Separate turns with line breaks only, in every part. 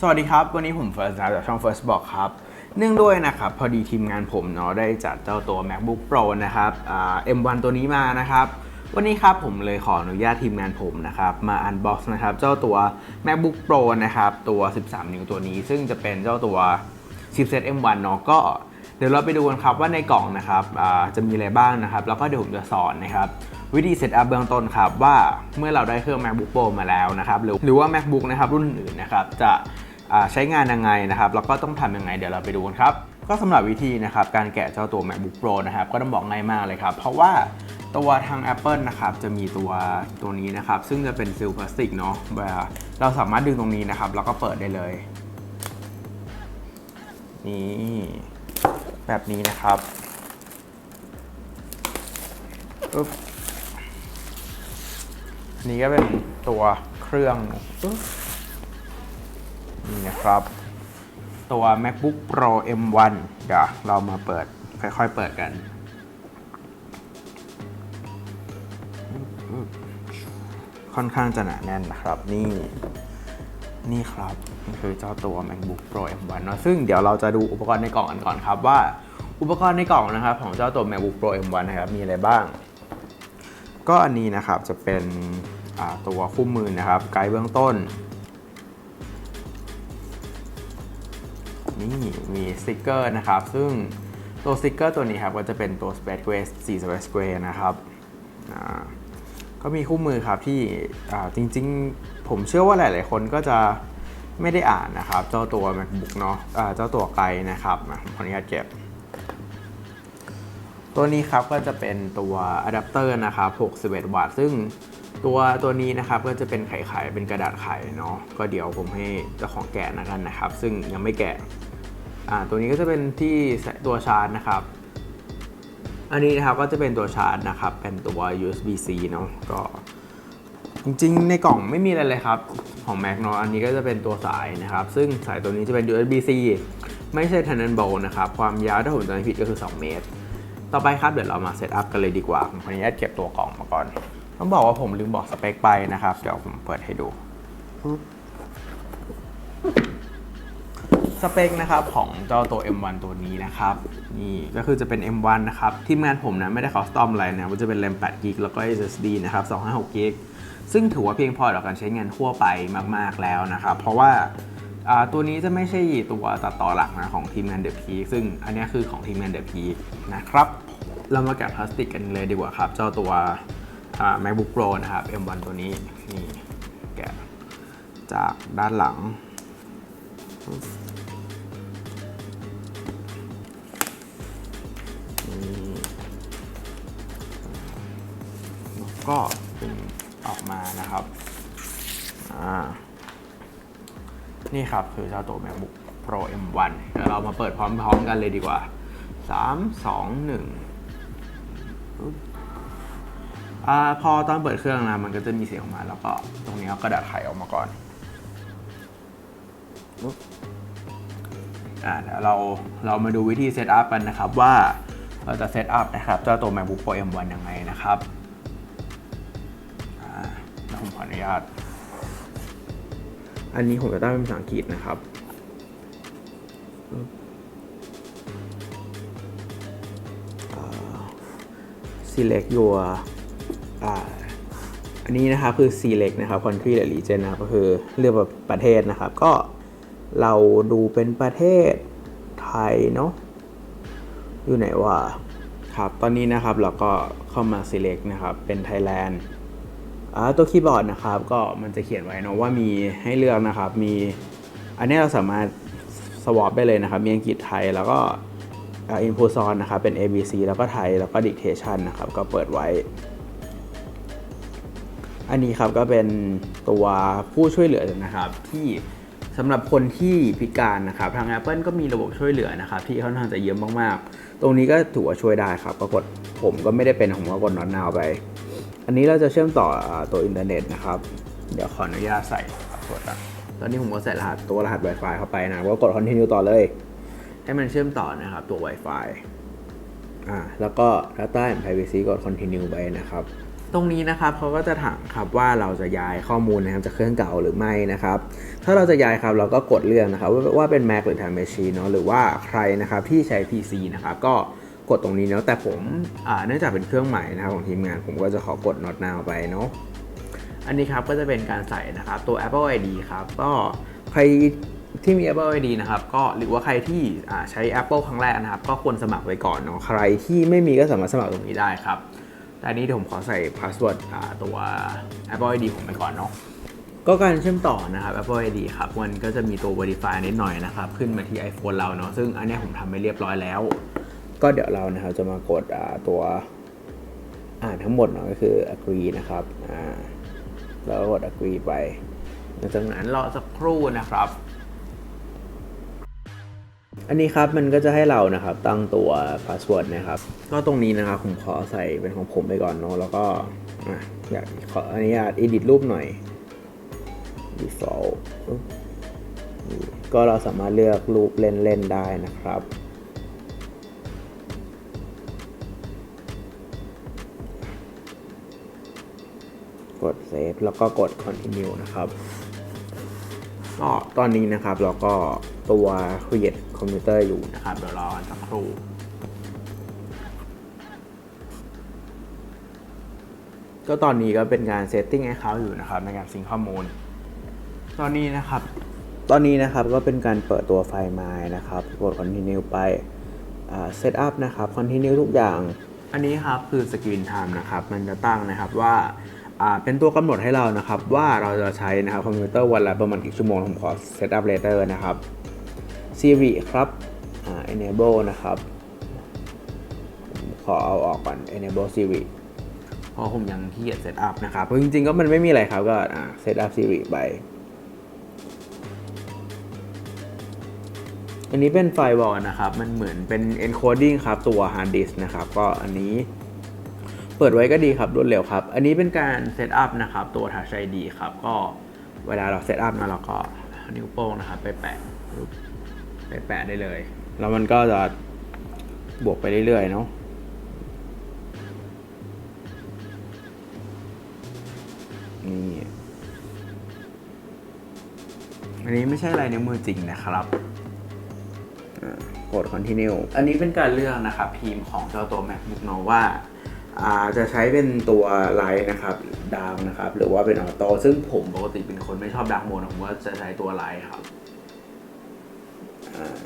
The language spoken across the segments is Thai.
สวัสดีครับ วันนี้ผมเฟิร์สนะจากช่อง First Block ครับ เนื่องด้วยนะครับ พอดีทีมงานผมเนาะได้จัดเจ้าตัว MacBook Pro นะครับอ่า M1 ตัวนี้มานะครับ วันนี้ครับผมเลยขออนุญาตทีมงานผมนะครับ มาอันบ็อกซ์นะครับ เจ้าตัว MacBook Pro นะครับ ตัว 13 นิ้วตัวนี้ ซึ่งจะเป็นเจ้าตัวชิปเซ็ต M1 เนาะก็เดี๋ยวเราไปดูกันครับว่าในกล่องนะครับจะมีอะไรบ้างนะครับ แล้วก็เดี๋ยวผมจะสอนนะครับวิธีเซตอัพเบื้องต้นครับว่าเมื่อเราได้เครื่อง MacBook Pro มาแล้วนะครับหรือหรือว่า MacBook นะครับรุ่นอื่นนะครับจะ ใช้งานยังไงนะครับแล้วก็ต้องทำยังไงเดี๋ยวเราไปดูกันครับ ก็สำหรับวิธีนะครับการแกะเจ้าตัว MacBook Pro นะครับก็ต้องบอกง่ายมากเลยครับ เพราะว่าตัวทาง Apple นะครับจะมีตัวตัวนี้นะครับ ซึ่งจะเป็นซิลพลาสติกเนาะเวลาเราสามารถดึงตรงนี้นะครับ แล้วก็เปิดได้เลยนี่แบบนี้นะครับปึ๊บนนี้ก็เป็นตัวเครื่องปึ๊บ นี่นะครับ ตัว MacBook Pro M1 เดี๋ยวเรามาเปิด ค่อยๆ เปิดกัน ค่อนข้างจะหนาแน่นนะครับ นี่นี่ครับนี่คือเจ้าตัว MacBook Pro M1 เนะซึ่งเดี๋ยวเราจะดูอุปกรณ์ในกล่องกันก่อนครับว่าอุปกรณ์ในกล่องนะครับของเจ้าตัว MacBook Pro M1 นะครับมีอะไรบ้าง ก็อันนี้นะครับจะเป็นตัวคู่มือนะครับ ไกด์เบื้องต้น นี่มีสติกเกอร์นะครับ ซึ่งตัวสติกเกอร์ตัวนี้ครับก็จะเป็นตัว Space Gray 4 Space Gray นะครับก็มีคู่มือครับที่จริงๆ ผมเชื่อว่าหลาย ๆ คนก็จะไม่ได้อ่านนะครับ เจ้าตัว MacBook เนาะอ่าเจ้าตัวไกด์นะครับอะผมขออนุญาตเก็บ ตัวนี้ครับก็จะเป็นตัวอะแดปเตอร์นะครับ 61 วัตต์ ซึ่ง ตัวตัวนี้นะครับก็จะเป็นไขๆเป็นกระดาษไข่เนาะก็เดี๋ยวผมให้เจ้าของแกะนะกันนะครับ ซึ่งยังไม่แกะอ่าตัวนี้ก็จะเป็นที่ใส่ตัวชาร์จนะครับ อันนี้นะครับก็จะเป็นตัวชาร์จนะครับ เป็นตัว USB-C เนาะก็จริงๆ ในกล่องไม่มีอะไรเลยครับ ของ Mac เนาะอันนี้ก็จะเป็นตัวสายนะครับ ซึ่งสายตัวนี้จะเป็น USB-C ไม่ใช่ Thunderbolt นะครับ ความยาวถ้าผมจำไม่ผิดก็คือ 2 เมตร ต่อไปครับเดี๋ยวเรามาเซตอัพกันเลยดีกว่าผมขออนุญาตเก็บตัวกล่องมาก่อน ต้องบอกว่าผมลืมบอกสเปคไปนะครับ เดี๋ยวผมเปิดให้ดู สเปคนะครับของเจ้าตัว M1 ตัวนี้นะครับ นี่ก็คือจะเป็น M1 นะครับ ทีมงานผมนะไม่ได้คอสตอมอะไรนะมันจะเป็น RAM 8 g b แล้วก็ SSD นะครับ256 g b ซึ่งถือว่าเพียงพอต่อการใช้งานทั่วไปมาก ๆแล้วนะครับ เพราะว่าอ่าตัวนี้จะไม่ใช่ตัวตัดต่อหลักนะของทีมงาน The Peak ซึ่งอันนี้คือของทีมงาน The Peak นะครับ เรามาแกะพลาสติกกันเลยดีกว่าครับ เจ้าตัวอ่า MacBook Pro นะครับ M1 ตัวนี้นี่แกะจากด้านหลัง ก็เป็นออกมานะครับนี่ครับคือเจ้าตัว MacBook Pro M1 เดี๋ยวเรามาเปิดพร้อมๆกันเลยดีกว่า 3 2 1ปึ๊บ อาพอตอนเปิดเครื่องนะมันก็จะมีเสียงออกมา แล้วก็ตรงนี้เอากระดาษไขออกมาก่อนอ่าเดี๋ยวเราเรามาดูวิธีเซตอัพกันนะครับว่าเราจะเซตอัพนะครับเจ้าตัว MacBook Pro M1 ยังไงนะครับอ่าผมขออนุญาต อันนี้ผมจะตั้งเป็นภาษาอังกฤษนะครับปึ๊บอ่า select your อันนี้นะครับคือ select นะครับ country และ region นะครับก็คือเลือกแบบประเทศนะครับ ก็เราดูเป็นประเทศไทยเนาะอยู่ไหนวะครับ ตอนนี้นะครับเราก็เข้ามา select นะครับ เป็น Thailand ตัวคีย์บอร์ดนะครับ ก็มันจะเขียนไว้เนอะว่ามีให้เลือกนะครับ มีอันนี้เราสามารถสวอปได้เลยนะครับ มีอังกฤษไทยแล้วก็อินพุตซอนนะครับ เป็น ABC แล้วก็ไทยแล้วก็ดิกเทชันนะครับ ก็เปิดไว้ อันนี้ครับก็เป็นตัวผู้ช่วยเหลือนะครับ ที่สำหรับคนที่พิการนะครับ ทาง Apple ก็มีระบบช่วยเหลือนะครับ ที่ค่อนข้างจะเยอะมากๆ ตรงนี้ก็ถือว่าช่วยได้ครับก็กดผมก็ไม่ได้เป็นผมก็กดนอนนาวไป อันนี้เราจะเชื่อมต่อตัวอินเทอร์เน็ตนะครับ เดี๋ยวขออนุญาตใส่พาสเวิร์ดอะตอนนี้ผมก็ใส่รหัสตัวรหัส Wi-Fi เข้าไปนะก็กด continue ต่อเลย ให้มันเชื่อมต่อนะครับตัว Wi-Fi อ่าแล้วก็ data and privacy กด continue ไปนะครับ ตรงนี้นะครับเขาก็จะถามครับว่าเราจะย้ายข้อมูลนะครับจากเครื่องเก่าหรือไม่นะครับ ถ้าเราจะย้ายครับเราก็กดเลือกนะครับว่าเป็น Mac หรือ Time Machine เนาะหรือว่าใครนะครับที่ใช้ PC นะครับก็กดตรงนี้เนาะแต่ผมเนื่องจากเป็นเครื่องใหม่นะครับของทีมงาน ผมก็จะขอกด not now ไปเนาะอันนี้ครับก็จะเป็นการใส่นะครับตัว Apple ID ครับก็ใครที่มี Apple ID นะครับก็หรือว่าใครที่ใช้ Apple ครั้งแรกนะครับ ก็ควรสมัครไว้ก่อนเนาะใครที่ไม่มีก็สามารถสมัครตรงนี้ได้ครับ แต่อันนี้เดี๋ยวผมขอใส่พาสเวิร์ดตัว Apple ID ผมไปก่อนเนาะก็การเชื่อมต่อนะครับ Apple ID ครับ มันก็จะมีตัว Verify นิดหน่อยนะครับ ขึ้นมาที่ iPhone เราเนาะซึ่งอันนี้ผมทำไปเรียบร้อยแล้ว ก็เดี๋ยวเรานะครับจะมากดตัวอ่านทั้งหมดเนาะก็คือ agree นะครับอ่าแล้วก็กด agree ไปหลังจากนั้นรอสักครู่นะครับ อันนี้ครับมันก็จะให้เรานะครับตั้งตัวพาสเวิร์ดนะครับ ก็ตรงนี้นะครับผมขอใส่เป็นของผมไปก่อนเนาะแล้วก็อยากขออนุญาต edit รูปหน่อย default ก็เราสามารถเลือกรูปเล่นๆได้นะครับกด save แล้วก็กด continue นะครับก็ตอนนี้นะครับเราก็ ตัว create computer อยู่นะครับ เดี๋ยวรอกันสักครู่ก็ตอนนี้ก็เป็นการ setting ให้เขาอยู่นะครับ ในการซิงข้อมูล ตอนนี้นะครับ ตอนนี้นะครับก็เป็นการเปิดตัวไฟล์ My นะครับกด continue ไปอ่า set up นะครับ continue ทุกอย่าง อันนี้ครับคือ screen time นะครับ มันจะตั้งนะครับว่าอ่าเป็นตัวกำหนดให้เรานะครับ ว่าเราจะใช้นะครับคอมพิวเตอร์วันละประมาณกี่ชั่วโมงผมขอ set up later นะครับ Siri ครับอ่า enable นะครับผมขอเอาออกก่อน enable Siri เพราะผมยังขี้เกียจ set up นะครับเพราะจริงๆก็มันไม่มีอะไรครับก็อ่า set up Siri ไป อันนี้เป็นไฟวอลนะครับ มันเหมือนเป็น encoding ครับ ตัว hard disk นะครับ ก็อันนี้เปิดไว้ก็ดีครับรวดเร็วครับ อันนี้เป็นการเซตอัพนะครับ ตัว Touch ID ครับ ก็เวลาเราเซตอัพนะเราก็เอานิ้วโป้งนะครับ ไปแปะปึ๊บ ไปแปะได้เลย แล้วมันก็จะบวกไปเรื่อยๆเนาะนี่อันนี้ไม่ใช่ลายนิ้วมือจริงนะครับอ่ากด continue อันนี้เป็นการเลือกนะครับพิมพ์ของเจ้าตัว MacBook เนอะว่าอ่าจะใช้เป็นตัวไลท์นะครับดาวนะครับ หรือว่าเป็นออโต้ซึ่งผมปกติเป็นคนไม่ชอบดักโหมดผมว่าจะใช้ตัวไลท์ครับ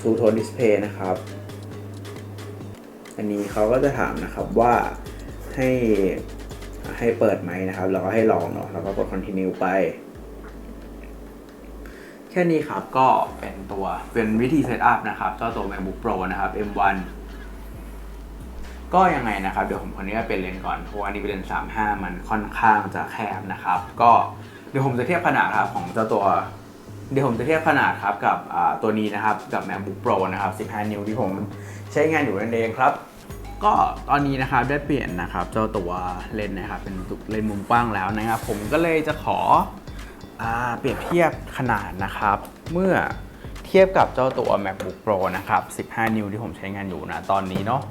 ทูโทนดิสเพย์นะครับ อันนี้เขาก็จะถามนะครับว่าให้ให้เปิดไหมนะครับแล้วก็ให้ลองเนาะแล้วก็กด continue ไป แค่นี้ครับก็เป็นตัวเป็นวิธีเซตอัพนะครับเจ้าตัว MacBook Pro นะครับ M1 ก็ยังไงนะครับ เดี๋ยวผมคนนี้เป็นเลนก่อนเพราะว่านี่เป็นเลนส์35 มันค่อนข้างจะแคบนะครับ ก็เดี๋ยวผมจะเทียบขนาดครับของเจ้าตัว เดี๋ยวผมจะเทียบขนาดครับกับตัวนี้นะครับกับ MacBook Pro นะครับ 15 นิ้วที่ผมใช้งานอยู่นั่นเองครับ ก็ตอนนี้นะครับได้เปลี่ยนนะครับเจ้าตัวเลนส์นะครับเป็นเลนส์มุมกว้างแล้วนะครับ ผมก็เลยจะขออเปรียบเทียบขนาดนะครับ เมื่อเทียบกับเจ้าตัว MacBook Pro นะครับ 15 นิ้วที่ผมใช้งานอยู่นะตอนนี้เนาะ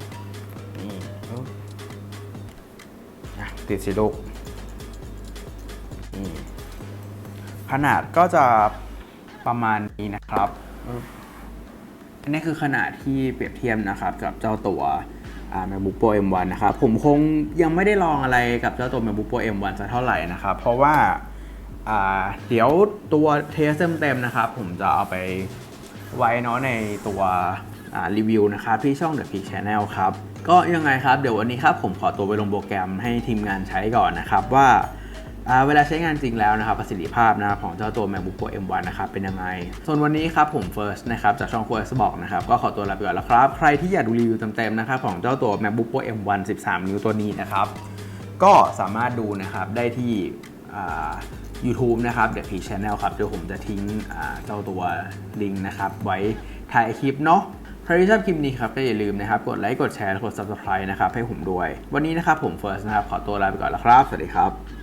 นี่ติดสิลูกนี่ขนาดก็จะ ประมาณนี้นะครับ อันนี้คือขนาดที่เปรียบเทียบนะครับกับเจ้าตัว MacBook Pro M1 นะครับ ผมคงยังไม่ได้ลองอะไรกับเจ้าตัว MacBook Pro M1 สักเท่าไหร่นะครับ เพราะว่าเดี๋ยวตัวเทสเต็มๆนะครับ ผมจะเอาไปไว้เนาะในตัวรีวิวนะครับที่ช่อง The Peak Channel ครับ ก็ยังไงครับ เดี๋ยววันนี้ครับผมขอตัวไปลงโปรแกรมให้ทีมงานใช้ก่อนนะครับว่า เวลาใช้งานจริงแล้วนะครับประสิทธิภาพนะครับของเจ้าตัว MacBook Pro M1 นะครับเป็นยังไง ส่วนวันนี้ครับผม First นะครับจากช่อง First บอกนะครับก็ขอตัวลาไปก่อนแล้วครับ ใครที่อยากดูรีวิวเต็มๆนะครับของเจ้าตัว MacBook Pro M1 13 นิ้วตัวนี้นะครับก็สามารถดูนะครับได้ที่ YouTube นะครับ The P Channel ครับเดี๋ยวผมจะทิ้งเจ้าตัวลิงก์นะครับไว้ท้ายคลิปเนาะใครที่ชอบคลิปนี้ครับก็อย่าลืมนะครับกดไลค์กดแชร์และกด Subscribe นะครับให้ผมด้วย วันนี้นะครับผม First นะครับขอตัวลาไปก่อนแล้วครับ สวัสดีครับ